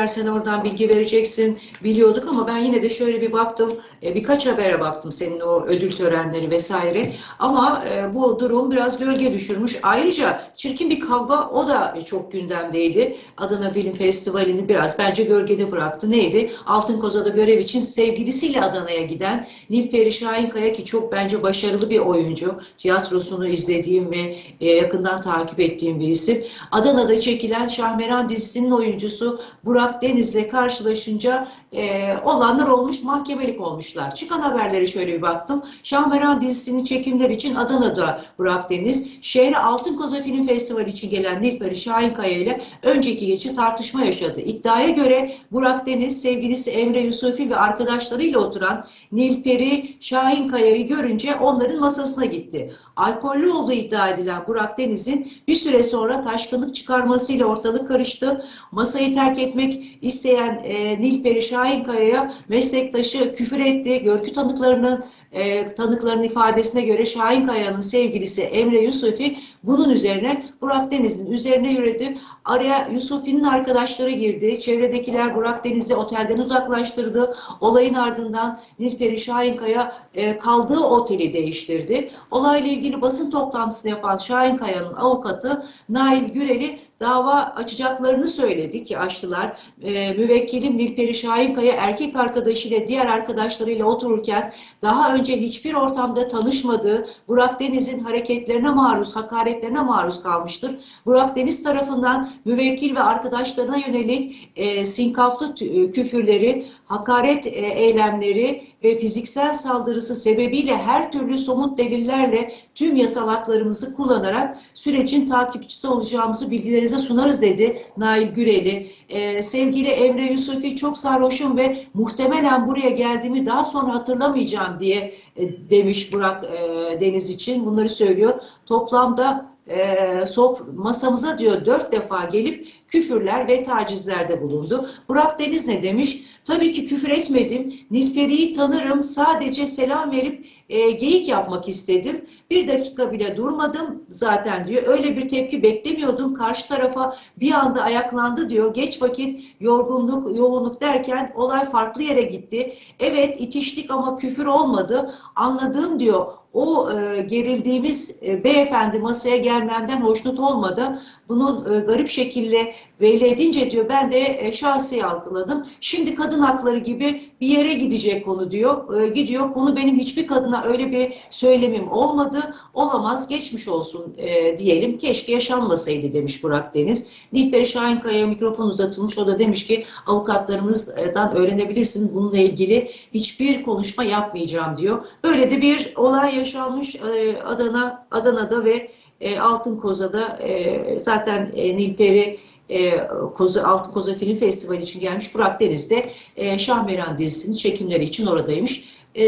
Eğer sen oradan bilgi vereceksin biliyorduk ama ben yine de şöyle bir baktım. E, birkaç habere baktım senin o ödül törenleri vesaire. Ama e, bu durum biraz gölge düşürmüş. Ayrıca çirkin bir kavga o da çok gündemdeydi. Adana Film Festivali'ni biraz bence gölgede bıraktı. Neydi? Altın Koza'da görev için sevgilisiyle Adana'ya giden Nilperi Şahinkaya ki çok bence başarılı bir oyuncu. Tiyatrosunu izlediğim ve e, yakından takip ettiğim bir isim. Adana'da çekilen Şahmeran dizisinin oyuncusu Burak Deniz'le karşılaşınca e, olanlar olmuş, mahkemelik olmuşlar. Çıkan haberlere şöyle bir baktım. Şahmeran dizisinin çekimler için Adana'da Burak Deniz, şehre Altın Koza Film Festivali için gelen Nilperi Şahinkaya ile önceki gece tartışma yaşadı. İddiaya göre Burak Deniz, sevgilisi Emre Yusufi ve arkadaşlarıyla oturan Nilperi Şahinkaya'yı görünce onların masasına gitti. Alkollü olduğu iddia edilen Burak Deniz'in bir süre sonra taşkınlık çıkarmasıyla ortalık karıştı. Masayı terk etmek isteyen e, Nilperi Şahinkaya'ya meslektaşı küfür etti. Görgü tanıklarının e, tanıkların ifadesine göre Şahinkaya'nın sevgilisi Emre Yusufi bunun üzerine Burak Deniz'in üzerine yürüdü. Araya Yusufi'nin arkadaşları girdi. Çevredekiler Burak Deniz'i otelden uzaklaştırdı. Olayın ardından Nilperi Şahinkaya e, kaldığı oteli değiştirdi. Olayla ilgili basın toplantısını yapan Şahinkaya'nın avukatı Nail Gürel'i dava açacaklarını söyledi ki açtılar. E, müvekkilim Nilperi Şahinkaya erkek arkadaşıyla diğer arkadaşlarıyla otururken daha önce hiçbir ortamda tanışmadığı Burak Deniz'in hareketlerine maruz, hakaretlerine maruz kalmıştır. Burak Deniz tarafından müvekkil ve arkadaşlarına yönelik e, sinkaflı e, küfürleri, hakaret e, eylemleri ve fiziksel saldırısı sebebiyle her türlü somut delillerle tüm yasal haklarımızı kullanarak sürecin takipçisi olacağımızı bilgilerinize sunarız dedi Nail Güreli. E, sevgili Emre Yusufi çok sarhoşum ve muhtemelen buraya geldiğimi daha sonra hatırlamayacağım diye e, demiş Burak e, Deniz için. Bunları söylüyor. Toplamda e, sof masamıza diyor dört defa gelip küfürler ve tacizlerde bulundu. Burak Deniz ne demiş? Tabii ki küfür etmedim. Nilperi'yi tanırım. Sadece selam verip e, geyik yapmak istedim. Bir dakika bile durmadım zaten diyor. Öyle bir tepki beklemiyordum. Karşı tarafa bir anda ayaklandı diyor. Geç vakit yorgunluk, yoğunluk derken olay farklı yere gitti. Evet itiştik ama küfür olmadı. Anladığım diyor o e, gerildiğimiz e, beyefendi masaya gelmemden hoşnut olmadı. Bunun e, garip şekilde belli edince diyor ben de e, şahsi algıladım. Şimdi kadın hakları gibi bir yere gidecek konu diyor. E, gidiyor konu benim hiçbir kadına öyle bir söylemim olmadı. Olamaz geçmiş olsun e, diyelim. Keşke yaşanmasaydı demiş Burak Deniz. Nilperi Şahinkaya'ya mikrofon uzatılmış. O da demiş ki avukatlarımızdan öğrenebilirsin bununla ilgili hiçbir konuşma yapmayacağım diyor. Böyle de bir olay yaşanmış e, Adana Adana'da ve e, Altın Koza'da e, zaten e, Nilperi e, Koza, Altın Koza Film Festivali için gelmiş. Burak Deniz de Şahmeran dizisinin çekimleri için oradaymış.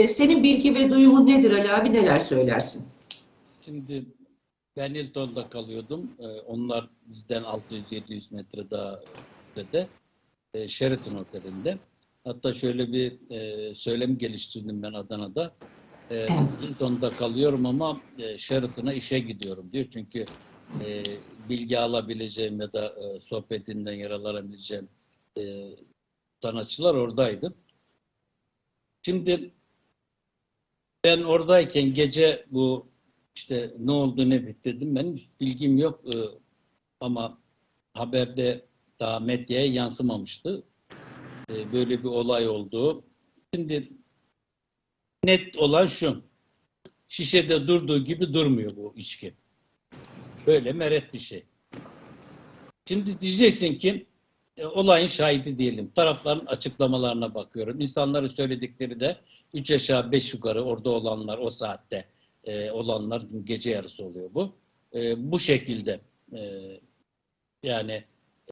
Senin bilgi ve duyumun nedir Ali abi? Neler söylersin? Şimdi ben Hilton'da kalıyordum. Onlar bizden 600-700 metre daha ötede. Sheraton Oteli'nde. Hatta şöyle bir e, söylem geliştirdim ben Adana'da. Ee, Evet. Hilton'da kalıyorum ama e, Sheraton'a işe gidiyorum diyor. Çünkü e, bilgi alabileceğim ya da e, sohbetinden yararlanabileceğim e, sanatçılar oradaydı. Şimdi ben oradayken gece bu işte ne oldu ne bitti dedim. Benim bilgim yok Ee, ama haberde daha medyaya yansımamıştı. Ee, böyle bir olay oldu. Şimdi net olan şu. Şişede durduğu gibi durmuyor bu içki. Böyle meret bir şey. Şimdi diyeceksin ki e, olayın şahidi diyelim. Tarafların açıklamalarına bakıyorum. İnsanların söyledikleri de 3 aşağı 5 yukarı orada olanlar o saatte e, olanlar gece yarısı oluyor bu. E, bu şekilde e, yani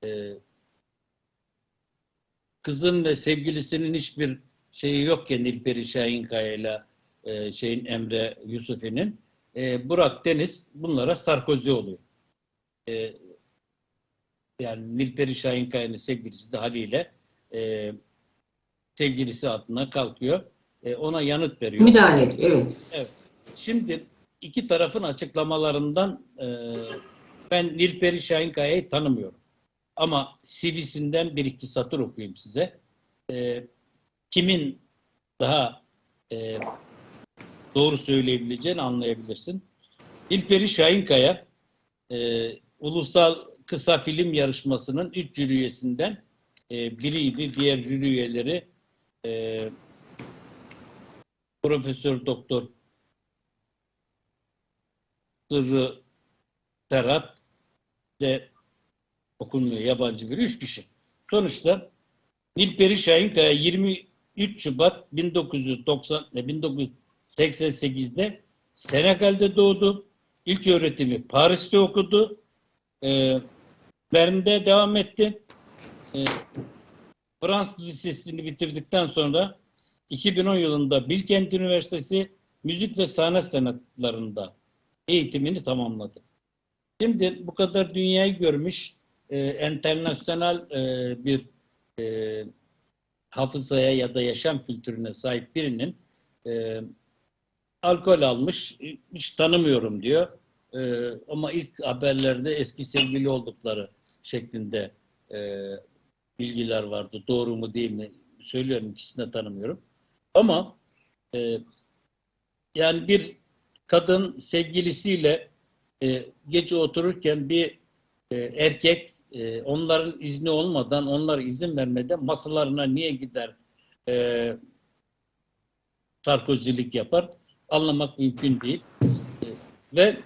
e, kızın ve sevgilisinin hiçbir şeyi yok ya Nilperi Şahinkaya ile şeyin Emre Yusufi'nin. E, Burak Deniz bunlara Sarkozy oluyor. E, yani Nilperi Şahinkaya'nın sevgilisi de haliyle e, sevgilisi adına kalkıyor. E, ona yanıt veriyor. Müdahale ediyor. Evet. Evet. Şimdi iki tarafın açıklamalarından e, ben Nilperi Şahinkaya'yı tanımıyorum. Ama CV'sinden bir iki satır okuyayım size. E, kimin daha e, doğru söyleyebileceğini anlayabilirsin. İlperi Şahinkaya e, ulusal kısa film yarışmasının üç jüri üyesinden e, biriydi. Diğer jüri üyeleri e, Profesör Doktor Sırrı Serhat de okunmuyor yabancı bir üç kişi. Sonuçta Nilperi Şahinkaya 23 Şubat 1990 e, 1988'de Senegal'de doğdu. İlk öğretimi Paris'te okudu. E, Bern'de devam etti. E, Fransız Lisesi'ni bitirdikten sonra 2010 yılında Bilkent Üniversitesi Müzik ve Sahne Sanatlarında eğitimini tamamladı. Şimdi bu kadar dünyayı görmüş e, internasyonel e, bir e, hafızaya ya da yaşam kültürüne sahip birinin e, alkol almış, hiç tanımıyorum diyor. E, ama ilk haberlerde eski sevgili oldukları şeklinde e, bilgiler vardı. Doğru mu değil mi? Söylüyorum ikisini de tanımıyorum. Ama e, yani bir kadın sevgilisiyle e, gece otururken bir e, erkek e, onların izni olmadan, onlara izin vermeden masalarına niye gider e, sarkozilik yapar? Anlamak mümkün değil. E, ve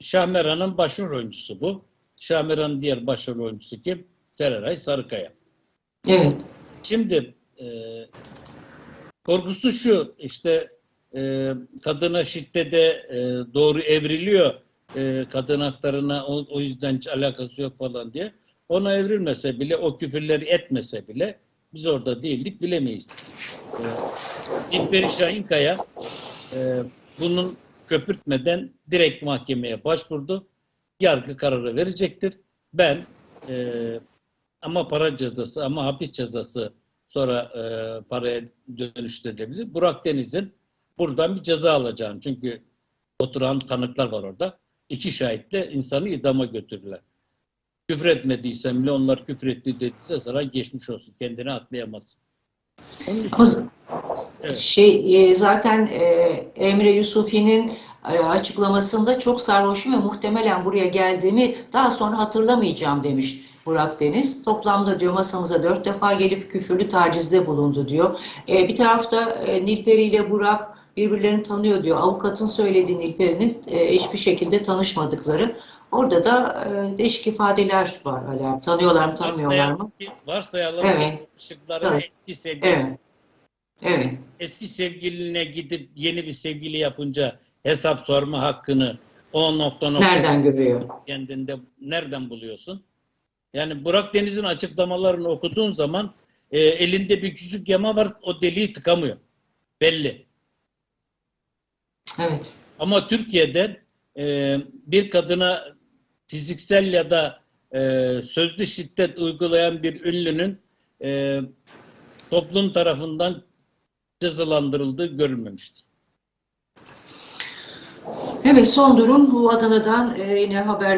Şahmeran'ın başrol oyuncusu bu. Şahmeran'ın diğer başrol oyuncusu kim? Serenay Sarıkaya. Evet. Şimdi e, korkusu şu işte e, kadına şiddete e, doğru evriliyor e, kadın haklarına o, o yüzden hiç alakası yok falan diye. Ona evrilmese bile o küfürleri etmese bile biz orada değildik bilemeyiz. E, İlperi Şahinkaya e, bunun köpürtmeden direkt mahkemeye başvurdu. Yargı kararı verecektir. Ben e, ama para cezası ama hapis cezası sonra e, paraya dönüştürülebilir. Burak Deniz'in buradan bir ceza alacağını çünkü oturan tanıklar var orada. İki şahitle insanı idama götürürler. Küfür etmediysen bile onlar küfür etti dediyse sana geçmiş olsun. Kendini Ama Evet. şey e, zaten e, Emre Yusufi'nin e, açıklamasında çok sarhoşum ve muhtemelen buraya geldiğimi daha sonra hatırlamayacağım demiş Burak Deniz. Toplamda diyor masamıza dört defa gelip küfürlü tacizde bulundu diyor. Bir tarafta Nilperi ile Burak birbirlerini tanıyor diyor. Avukatın söylediği Nilperi'nin e, hiçbir şekilde tanışmadıkları. Orada da e, değişik ifadeler var hala. Tanıyorlar mı tanımıyorlar mı? Varsayalım Evet. ışıkların eski sevgili, Evet. Evet. eski sevgiline gidip yeni bir sevgili yapınca hesap sorma hakkını o nokta nokta Nereden görüyor? kendinde nereden buluyorsun? Yani Burak Deniz'in açıklamalarını okuduğun zaman e, elinde bir küçük yama var o deliği tıkamıyor. Belli. Evet. Ama Türkiye'de e, bir kadına fiziksel ya da e, sözlü şiddet uygulayan bir ünlünün e, toplum tarafından cezalandırıldığı görülmemiştir. Evet son durum bu Adana'dan e, yine haber